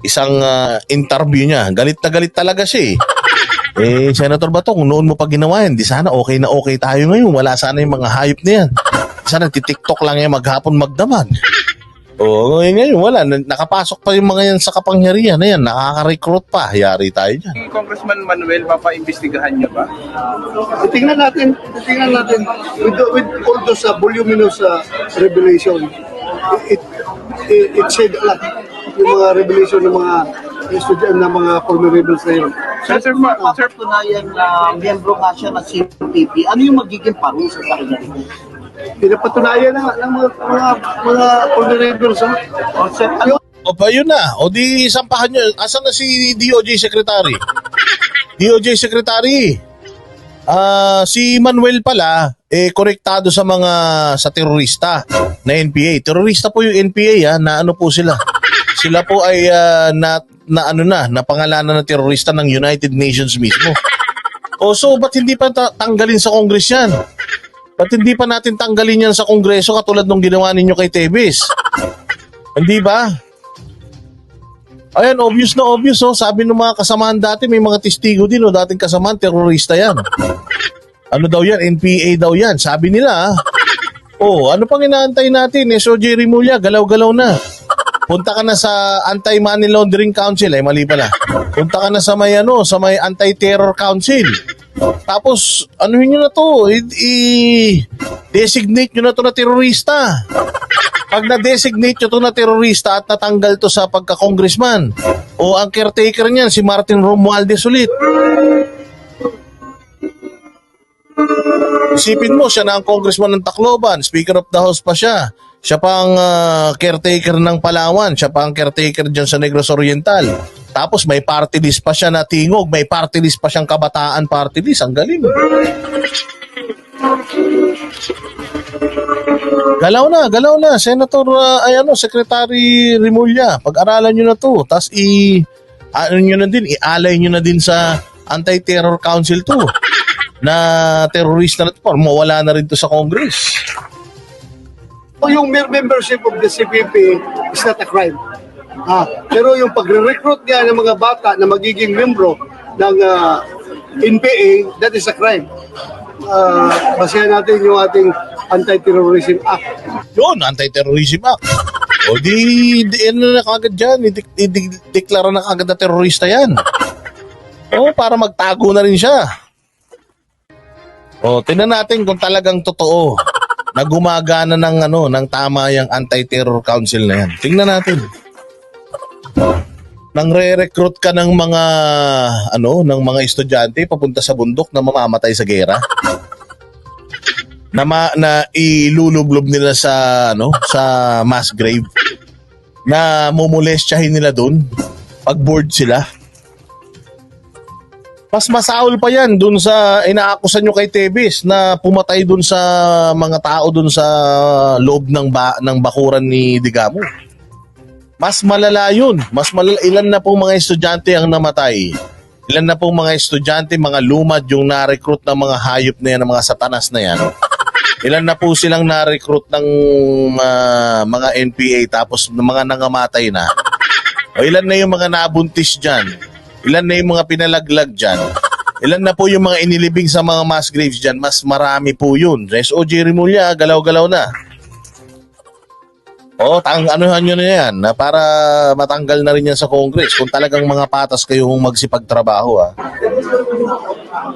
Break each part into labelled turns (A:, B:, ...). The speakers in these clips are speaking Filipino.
A: isang ah, interview niya. Galit na galit talaga siya eh. Eh, Senator Bato, kung noon mo pa ginawa yan, di sana okay na okay tayo ngayon. Wala sana yung mga hayop na yan. Sana titiktok lang yan maghapon magdamag. Oo, ngayon, ngayon wala. Na- Nakapasok pa yung mga yan sa kapangyarihan na yan. Nakaka-recruit pa. Yari tayo dyan.
B: Si Congressman Manuel, papaimbestigahan niyo ba?
C: Tingnan natin, tingnan natin with, the- with all those uh, voluminous uh, revelation. It, it, it said a lot. Yung mga revelation ng mga estudyante ng mga former rebels na yun.
B: Sir, sir, pa, sir,
D: Patunayan na miyembro nga siya ng CPP, ano yung magiging parusa sa kanya?
C: Pinapatunayan na ng mga, mga, mga former rebels. ha?
D: O sir, ano
A: O ba yun na? O di sampahan nyo. Asan na si DOJ Secretary? DOJ Secretary. Ah, si Manuel pala eh konektado sa mga sa terorista na NPA. Terorista po yung NPA ha, na ano po sila. Sila po ay ah, na, na ano na, na pangalanan ng terorista ng United Nations mismo. O so, ba't hindi pa ta- tanggalin sa Congress yan? Ba't hindi pa natin tanggalin yan sa Kongreso katulad nung ginawa ninyo kay Tevez? Hindi ba? Ayan, obvious na obvious oh. Sabi ng mga kasamahan dati, may mga testigo din oh. Dating kasamahan, terorista yan. Ano daw yan? NPA daw yan. Sabi nila ah. Oh, ano pang inaantay natin? SOJ Rimulya, galaw-galaw na. Punta ka na sa Anti-Money Laundering Council. Ay, mali pala. Punta ka na sa may ano, sa may Anti-Terror Council. Tapos, ano nyo na to? I- i- designate nyo na to na terorista. Pag na-designate nyo to na terorista at natanggal to sa pagka-congressman, o ang caretaker niyan, si Martin Romualdez ulit. Isipin mo, siya na ang congressman ng Tacloban, speaker of the house pa siya. Siya pa ang ah, caretaker ng Palawan, siya pa ang caretaker dyan sa Negros Oriental. Tapos may party list pa siya na tingog, may party list pa siyang kabataan party list. Ang galing. Galaw na, galaw na. Senator, ah, ay ano, Secretary Rimulya, pag-aralan nyo na to. Tapos i, ano nyo na din, ialay nyo na din sa Anti-Terror Council to. Na terorista na to, mawala na rin to sa Congress.
C: O yung mere membership of the CPP is not a crime. Ah, pero yung pagre-recruit niya ng mga bata na magiging membro ng ah, NPA, that is a crime. Ah, basahin natin yung ating Anti-Terrorism Act.
A: Yun, Anti-Terrorism Act. O di, di ano na kagad dyan, i-de- i-deklara na kagad na terorista yan. O, para magtago na rin siya. O, tingnan natin kung talagang totoo na gumagana ng ano, ng tama yung Anti-Terror Council na yan. Tingnan natin. Nang re-recruit ka ng mga ano, ng mga estudyante papunta sa bundok na mamamatay sa gera na ma, na ilulublob nila sa ano sa mass grave na mumulestyahin nila doon pag bored sila mas masaul pa yan doon sa inaakusan nyo kay Tebes na pumatay doon sa mga tao doon sa loob ng ba, ng bakuran ni Digamo. Mas malala yun. Mas malala. Ilan na pong mga estudyante ang namatay? Ilan na pong mga estudyante, mga lumad yung na-recruit ng mga hayop na yan, ng mga satanas na yan? Ilan na po silang na-recruit ng ah, mga NPA tapos mga nangamatay na? O ilan na yung mga nabuntis dyan? Ilan na yung mga pinalaglag dyan? Ilan na po yung mga inilibing sa mga mass graves dyan? Mas marami po yun. SOJ Rimulya, galaw-galaw na. O, tang anuhan nyo na yan na para matanggal na rin yan sa Congress kung talagang mga patas kayong magsipagtrabaho. Ah.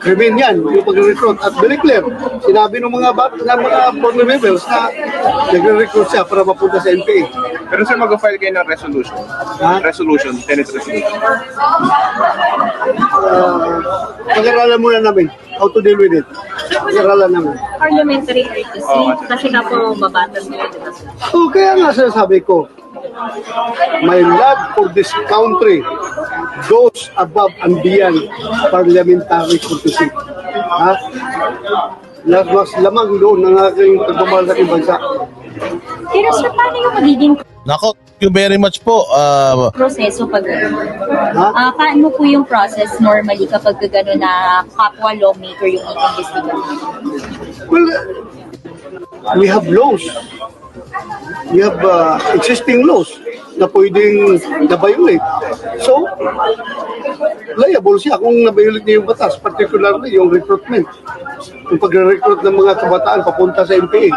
C: Krimen yan, yung pagre-recruit. At very clear, sinabi ng mga bat ng mga former members na nagre-recruit siya para mapunta sa NPA.
B: pero sir, mag-file kayo ng resolution.
C: Ha?
B: Resolution, Senate resolution.
C: Uh, pag-aralan muna namin how to deal with it. Pag-aralan namin.
E: parliamentary courtesy
B: Oo,
E: kasi nga po babatas nila diba?
C: So, kaya nga sinasabi ko, my love for this country goes above and beyond parliamentary courtesy. Ha? Mas lamang doon ng aking pagmamahal sa aking bansa.
E: Pero sir, paano yung magiging
A: Nako, thank you very much po. Ah,
E: proseso pag
C: Ha?
E: Ah, paano po yung process normally kapag gano'n na kapwa lawmaker yung i-investigate?
C: Well, we have laws We have uh, existing laws na pwedeng na-violate. So, liable siya kung na-violate niya yung batas, particularly yung recruitment. Yung pagre-recruit ng mga kabataan papunta sa MPA.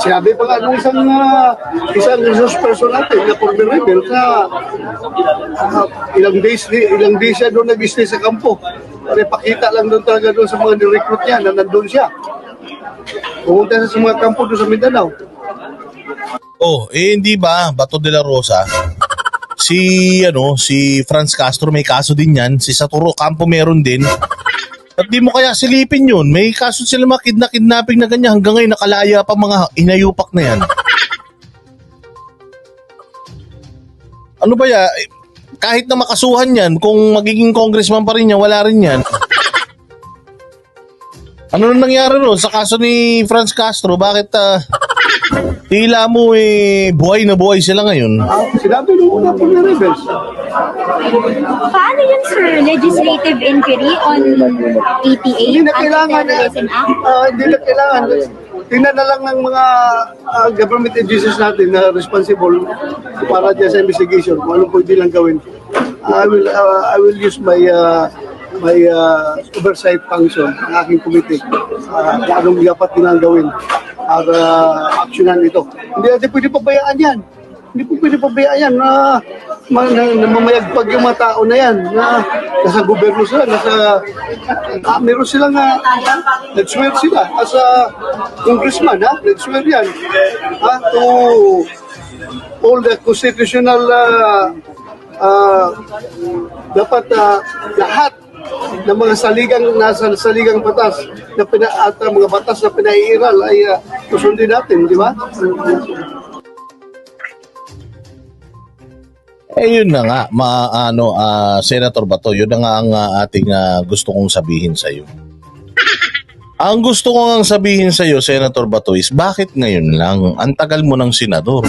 C: Sinabi pa nga nung isang, uh, isang resource person natin na former rebel na uh, ilang days ilang days siya doon nag-stay sa kampo. Para pakita lang doon talaga doon sa mga ni-recruit niya na nandun siya. Pumunta siya sa mga kampo doon sa Mindanao.
A: Oh, eh hindi ba Bato de la Rosa? Si ano, si Franz Castro may kaso din 'yan, si Saturo Campo meron din. At di mo kaya silipin yun. May kaso sila mga kidna kidnapping na ganyan. Hanggang ngayon nakalaya pa mga inayupak na yan. Ano ba ya? Kahit na makasuhan yan, kung magiging congressman pa rin yan, wala rin yan. Ano nang nangyari ron sa kaso ni Franz Castro? Bakit ah, tila mo eh buhay na buhay sila ngayon?
C: Ah, sinabi nung una po ni Rebels.
E: Paano yun, sir? Legislative inquiry on ATA,
C: Hindi na kailangan na,
E: Anti-Terrorism Act?
C: ah, hindi na kailangan. Tingnan na lang ng mga ah, government agencies natin na responsible para dyan sa investigation kung anong pwede lang gawin. I will ah, I will use my ah, my ah, oversight function ng aking committee. Uh, anong dapat nilang gawin para aksyonan ito. Hindi natin pwede pabayaan yan. Hindi po pwede pabayaan yan na, na, na mamayagpag yung mga tao na yan na nasa gobyerno sila, nasa ah, meron silang uh, nag-swear sila as a congressman, ha? Nag-swear yan ha? to all the constitutional uh, uh, dapat uh, lahat ng mga saligang nasa saligang batas na pina, at uh, mga batas na pinaiiral ay uh, susundin natin, di ba?
A: Eh yun na nga, ma, ano, ah, Senator Bato, yun na nga ang ah, ating ah, gusto kong sabihin sa iyo. Ang gusto ko nga sabihin sa iyo, Senator Bato, is bakit ngayon lang? Ang tagal mo ng senador.